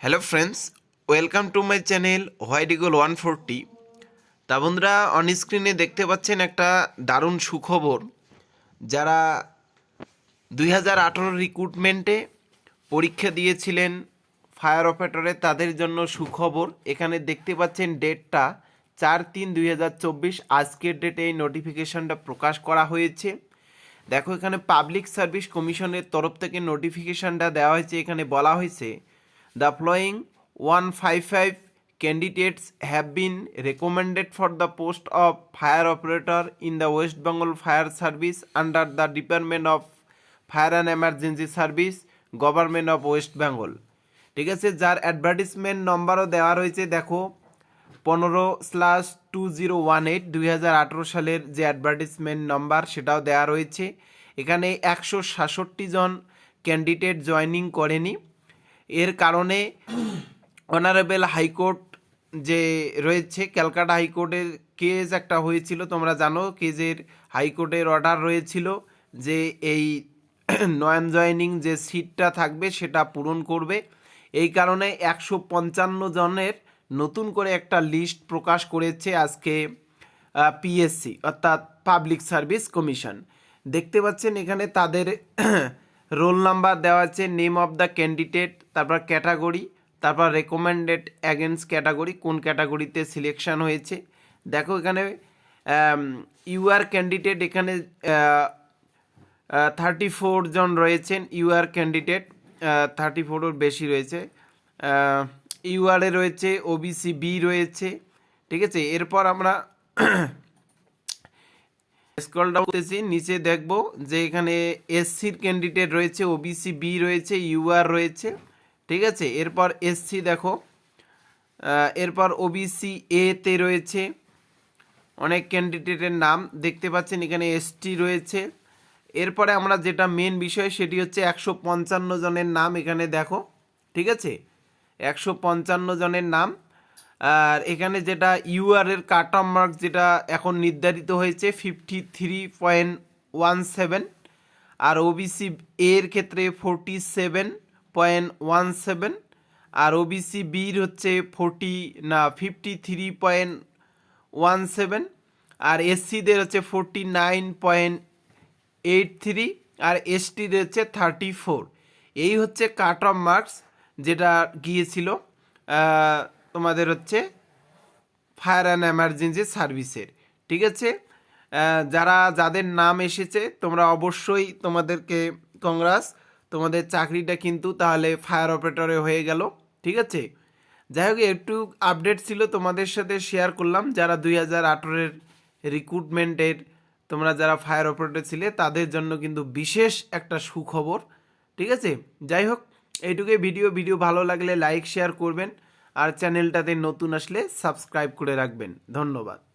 Hello friends welcome to my channel White Eagle one forty তা বন্ধুরা on স্ক্রিনে দেখতে পাচ্ছেন একটা দারুণ সুখবর। যারা দুই হাজার আঠেরো রিক্রুটমেন্টে পরীক্ষা দিয়েছিলেন ফায়ার অপারেটরে তাদের জন্য সুখবর। এখানে দেখতে পাচ্ছেন ডেটটা চার তিন দুই হাজার চব্বিশ। আজকের ডেটে এই নোটিফিকেশনটা প্রকাশ করা হয়েছে। দেখো, এখানে পাবলিক সার্ভিস কমিশনের তরফ থেকে নোটিফিকেশনটা দেওয়া হয়েছে। এখানে বলা হয়েছে the following one five five candidates have been recommended for the post of fire operator in the West Bengal fire service under the department of fire and emergency service government of West Bengal ঠিক আছে, যার advertisement নম্বরও দেওয়া রয়েছে, দেখো, পনেরো slash two zero one eight দুই হাজার আঠেরো সালের যে অ্যাডভার্টিসমেন্ট নম্বর সেটাও দেওয়া রয়েছে। এখানে একশো সাতষট্টি জন ক্যান্ডিডেট জয়নিং করেনি। এর কারণে অনারেবল হাইকোর্ট যে রয়েছে, ক্যালকাটা হাইকোর্টের কেস একটা হয়েছিল, তোমরা জানো কেজের হাইকোর্টের অর্ডার রয়েছিল যে এই নয়ন জয়নিং যে সিটটা থাকবে সেটা পূরণ করবে। এই কারণে একশো পঞ্চান্ন জনের নতুন করে একটা লিস্ট প্রকাশ করেছে আজকে পিএসসি অর্থাৎ পাবলিক সার্ভিস কমিশন দেখতে পাচ্ছেন এখানে তাদের রোল নাম্বার দেওয়া আছে নেম অফ দ্য ক্যান্ডিডেট তারপর ক্যাটাগরি তারপর রেকমেন্ডেড অ্যাগেন্স ক্যাটাগরি কোন ক্যাটাগরিতে সিলেকশন হয়েছে। দেখো এখানে ইউআর ক্যান্ডিডেট এখানে থার্টি ফোর জন রয়েছেন ইউআর ক্যান্ডিডেট থার্টি ফোরের বেশি রয়েছে। ইউআরে রয়েছে ওবিসি বি রয়েছে, ঠিক আছে? এরপর আমরা স্ক্রল ডাউন করতেছি, নিচে দেখব যে এখানে এসসির ক্যান্ডিডেট রয়েছে ওবিসি বি রয়েছে ইউআর রয়েছে, ঠিক আছে? এরপর এসসি দেখো এরপর ওবিসি এতে রয়েছে, অনেক ক্যান্ডিডেটের নাম দেখতে পাচ্ছেন, এখানে এসটি রয়েছে। এরপরে আমরা যেটা মেন বিষয়, সেটি হচ্ছে একশো পঞ্চান্ন জনের নাম এখানে দেখো, ঠিক আছে? একশো পঞ্চান্ন জনের নাম আর এখানে যেটা ইউআর এর কাট অফ মার্ক যেটা এখন নির্ধারিত হয়েছে fifty three point one seven আর ওবিসি এর ক্ষেত্রে forty seven point one seven আর ওবিসি বির হচ্ছে ফোরটি না fifty three point one seven আর এসসিদের হচ্ছে forty nine point eight three আর এসটিদের হচ্ছে থার্টি ফোর এই হচ্ছে কাট অফ মার্কস যেটা গিয়েছিল তোমাদের হচ্ছে ফায়ার অ্যান্ড এমার্জেন্সি সার্ভিসের ঠিক আছে? যারা, যাদের নাম এসেছে, তোমরা অবশ্যই তোমাদেরকে কংগ্রাস তোমাদের চাকরিটা কিন্তু তাহলে ফায়ার অপারেটরে হয়ে গেল, ঠিক আছে? যাই হোক, একটু আপডেট ছিল তোমাদের সাথে শেয়ার করলাম, যারা দুই হাজার আঠেরোর রিক্রুটমেন্টের তোমরা যারা ফায়ার অপারেটর ছিলে, তাদের জন্য কিন্তু বিশেষ একটা সুখবর, ঠিক আছে? যাই হোক, এইটুকুই ভিডিও ভিডিও ভালো লাগলে লাইক শেয়ার করবেন। আর চ্যানেলটাতে নতুন আসলে সাবস্ক্রাইব করে রাখবেন। ধন্যবাদ।